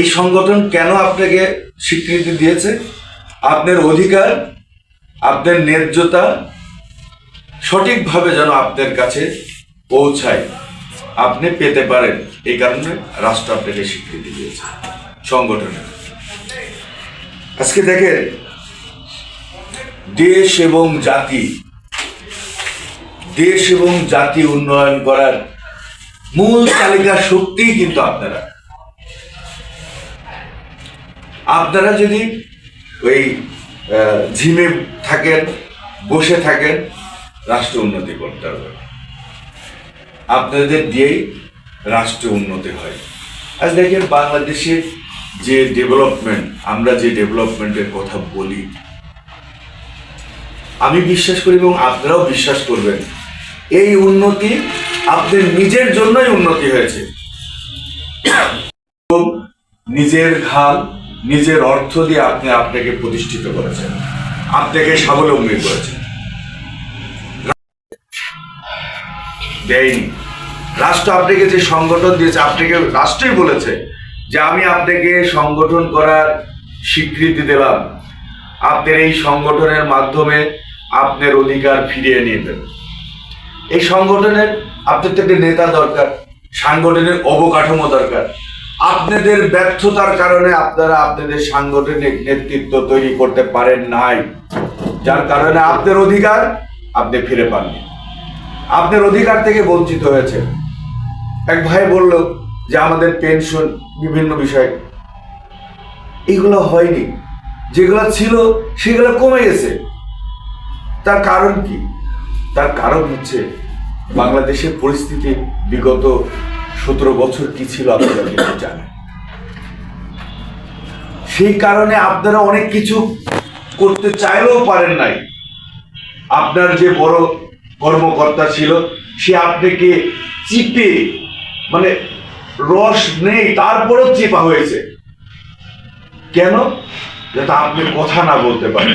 এই সংগঠন কেন আপনাকে স্বীকৃতি দিয়েছে? আপনার অধিকার, আপনার ন্যায্যতা সঠিকভাবে যেন আপনার কাছে পৌঁছায়, আপনি পেতে পারেন। এই কারণে রাষ্ট্র আপনাকে স্বীকৃতি দিয়েছে সংগঠনে। আজকে দেখেন, দেশ এবং জাতি, দেশ এবং জাতি উন্নয়ন করার মূল তালিকা শক্তিই কিন্তু আপনারা। আপনারা যদি ওই ঝিমে থাকেন, বসে থাকেন, রাষ্ট্র উন্নতি করতে হবে। আপনাদের দিয়েই রাষ্ট্র উন্নতি হয়। আজ দেখেন বাংলাদেশের যে ডেভেলপমেন্ট, আমরা যে ডেভেলপমেন্টের কথা বলি, আমি বিশ্বাস করি এবং আপনারাও বিশ্বাস করবেন, এই উন্নতি আপনার নিজের জন্যই উন্নতি হয়েছে। নিজের ঘাল নিজের অর্থ দিয়ে আপনি আপনাকে প্রতিষ্ঠিত করেছেন। আপনাকে স্বাবলম্বী করেছেন। দেয়নি। রাষ্ট্র আপনাকে যে সংগঠন দিয়েছে, আপনাকে রাষ্ট্রই বলেছে যে আমি আপনাকে সংগঠন করার স্বীকৃতি দিলাম। আপনার এই সংগঠনের মাধ্যমে আপনার অধিকার ফিরিয়ে নেবেন। এই সংগঠনের আপনার তো একটা নেতা দরকার, সাংগঠনিক অবকাঠামো দরকার। আপনাদের ব্যর্থতার কারণে আপনারা আপনাদের সাংগঠনিক নেতৃত্ব তৈরি করতে পারেন নাই। যার কারণে আপনার অধিকার আপনি ফিরে পাননি। আপনার অধিকার থেকে বঞ্চিত হয়েছে। এক ভাই বলল যে, আমাদের পেনশন বিভিন্ন বিষয় এগুলো হয়নি। যেগুলো ছিল সেগুলো কমে গেছে। তার কারণ কি? তার কারণ হচ্ছে বাংলাদেশের পরিস্থিতি বিগত সতেরো বছর কি ছিল আপনারা কিন্তু জানেন? সেই কারণে আপনারা অনেক কিছু করতে চাইলেও পারেন নাই। আপনার যে বড় কর্মকর্তা ছিল, সে আপনাকে চিপে মানে রস নেই, তারপরেও চেপা হয়েছে। কেন? যাতে আপনি কথা না বলতে পারেন।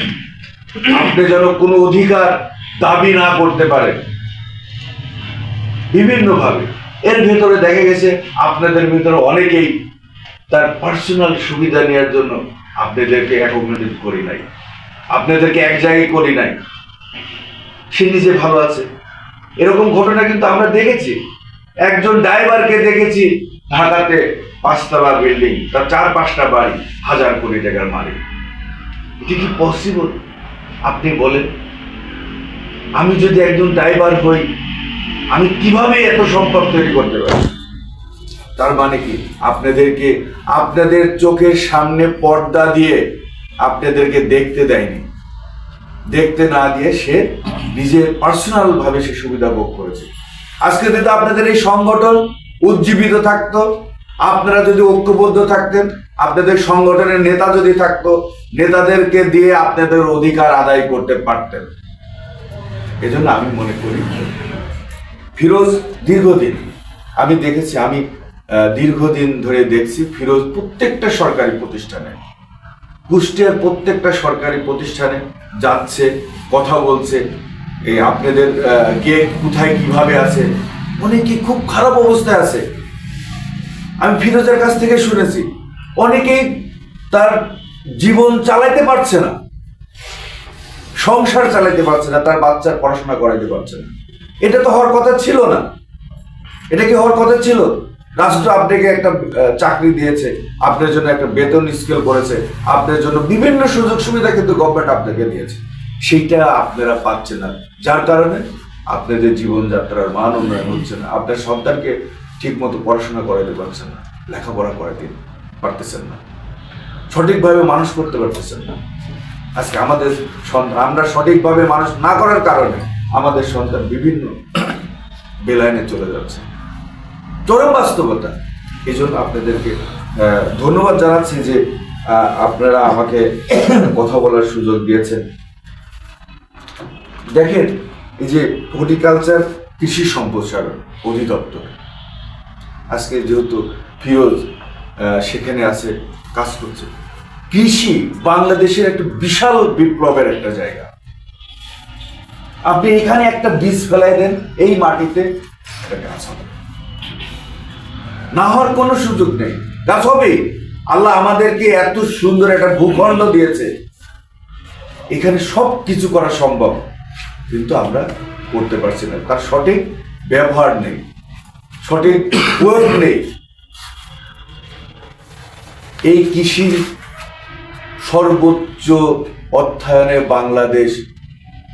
আপনি যেন কোনো অধিকার দাবি না করতে পারেন। বিভিন্নভাবে। এর ভেতরে দেখা গেছে আপনাদের ভিতরে অনেকেই তার পার্সোনাল সুবিধা নেওয়ার জন্য আপনাদেরকে অ্যাকোমোডেট করি নাই। আপনাদেরকে এক জায়গায় করি নাই। সে নিজে ভালো আছে। এরকম ঘটনা কিন্তু আমরা দেখেছি। একজন ড্রাইভারকে দেখেছি ঢাকাতে পাঁচতলা বিল্ডিং, তার চার পাঁচটা বাড়ি, হাজার কোটি টাকার মালিক। এটি কি পসিবল আপনি বলেন। আমি যদি একজন ড্রাইভার হই আমি কীভাবে এত সম্পদ তৈরি করতে পারি? তার মানে কি? আপনাদেরকে, আপনাদের চোখের সামনে পর্দা দিয়ে আপনাদেরকে দেখতে দেয়নি। দেখতে না দিয়ে সে নিজের পার্সোনাল ভাবে সে সুবিধা ভোগ করেছে। আজকে যদি আপনাদের এই সংগঠন উজ্জীবিত থাকতো, আপনারা যদি ঐক্যবদ্ধ থাকতেন, আপনাদের সংগঠনের নেতা যদি থাকতো, নেতাদেরকে দিয়ে আপনাদের অধিকার আদায় করতে পারতেন। এজন্য আমি মনে করি ফিরোজ দীর্ঘদিন, আমি দেখেছি, আমি দীর্ঘদিন ধরে দেখছি ফিরোজ প্রত্যেকটা সরকারি প্রতিষ্ঠানে। কুষ্টিয়ার প্রত্যেকটা সরকারি প্রতিষ্ঠানে যাচ্ছে, কথা বলছে, এই আপনাদের কে কোথায় কীভাবে আছে, অনেকে খুব খারাপ অবস্থায় আছে। আমি ফিরোজের কাছ থেকে শুনেছি, অনেকেই তার জীবন চালাইতে পারছে না, সংসার চালাইতে পারছে না, তার বাচ্চার পড়াশোনা করাইতে পারছে না। এটা তো হওয়ার কথা ছিল না। এটা কি হওয়ার কথা ছিল? রাষ্ট্র আপনাকে একটা চাকরি দিয়েছে। আপনার জন্য একটা বেতন স্কেল করেছে। আপনার জন্য বিভিন্ন সুযোগ সুবিধা কিন্তু গভর্নমেন্ট আপনাকে দিয়েছে। সেইটা আপনারা পাচ্ছেন না। যার কারণে আপনাদের জীবনযাত্রার মান উন্নয়ন হচ্ছে না। আপনার সন্তানকে ঠিক মতো পড়াশোনা করাইতে পারছেন না, লেখাপড়া করাইতে পারতেছেন না। সঠিকভাবে মানুষ করতে পারতেছেন না। আজকে আমাদের আমরা সঠিকভাবে মানুষ না করার কারণে আমাদের সন্তান বিভিন্ন বেলাইনে চলে যাচ্ছে। চরম বাস্তবতা। এই জন্য আপনাদেরকে ধন্যবাদ জানাচ্ছি যে আপনারা আমাকে কথা বলার সুযোগ দিয়েছেন। দেখেন, এই যে হর্টিকালচার কৃষি সম্প্রসারণ অধিদপ্তর, আজকে যেহেতু ফিরোজ সেখানে আছে, কাজ করছে। কৃষি বাংলাদেশের একটা বিশাল বিপ্লবের একটা জায়গা। আপনি এখানে একটা বীজ ফেলাই দেন, এই মাটিতে গাছ হবে। না হওয়ার কোনো সুযোগ নেই। গাছ হবে। আল্লাহ আমাদেরকে এত সুন্দর একটা ভূখণ্ড দিয়েছে। এখানে সব কিছু করা সম্ভব, কিন্তু আমরা করতে পারছি না। তার সঠিক ব্যবহার নেই, সঠিক প্রয়োগ নেই। এই কৃষির সর্বোচ্চ অর্থায়নে বাংলাদেশ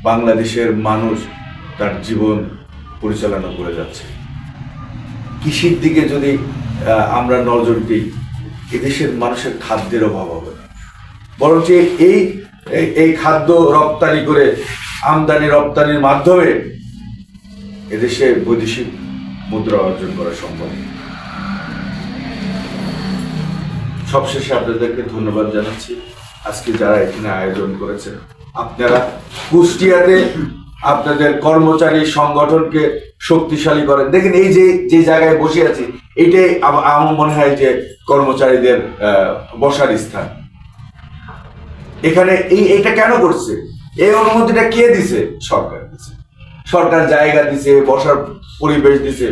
বাংলাদেশের মানুষ তার জীবন পরিচালনা করে যাচ্ছে। কৃষির দিকে যদি আমরা নজর দিই, এদেশের মানুষের খাদ্যের অভাব হবে। বরঞ্চ এই- এই খাদ্য রপ্তানি করে, আমদানি রপ্তানির মাধ্যমে এদেশে বৈদেশিক মুদ্রা অর্জন করা সম্ভব। সবশেষে আপনাদেরকে ধন্যবাদ জানাচ্ছি। আজকে যারা এখানে আয়োজন করেছেন আপনারা কুষ্টিয়াতে আপনাদের কর্মচারী সংগঠনকে শক্তিশালী করেন। দেখেন এই যে যে জায়গায় বসে আছি, এটাই আমার মনে হয় যে কর্মচারীদের বসার স্থান। এখানে এই, এটা কেন করছে? এই অনুমতিটা কে দিছে? সরকার দিছে। সরকার জায়গা দিছে, বসার পরিবেশ দিছে।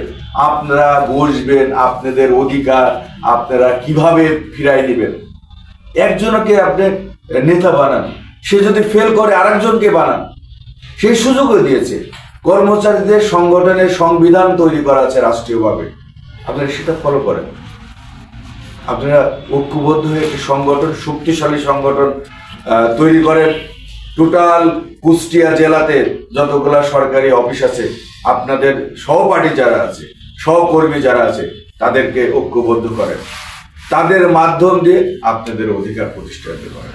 আপনারা বসবেন, আপনাদের অধিকার আপনারা কীভাবে ফিরাই নেবেন? একজনকে আপনি নেতা বানান। সে যদি ফেল করে আরেকজনকে বানান সেই সুযোগও দিয়েছে। কর্মচারীদের সংগঠনের সংবিধান তৈরি করা আছে রাষ্ট্রীয়ভাবে। আপনারা সেটা ফলো করেন। আপনারা ঐক্যবদ্ধ হয়ে একটি সংগঠন, শক্তিশালী সংগঠন তৈরি করেন। টোটাল কুষ্টিয়া জেলাতে যতগুলা সরকারি অফিস আছে, আপনাদের সহপাঠী যারা আছে, সহকর্মী যারা আছে, তাদেরকে ঐক্যবদ্ধ করেন। তাদের মাধ্যম দিয়ে আপনাদের অধিকার প্রতিষ্ঠা করেন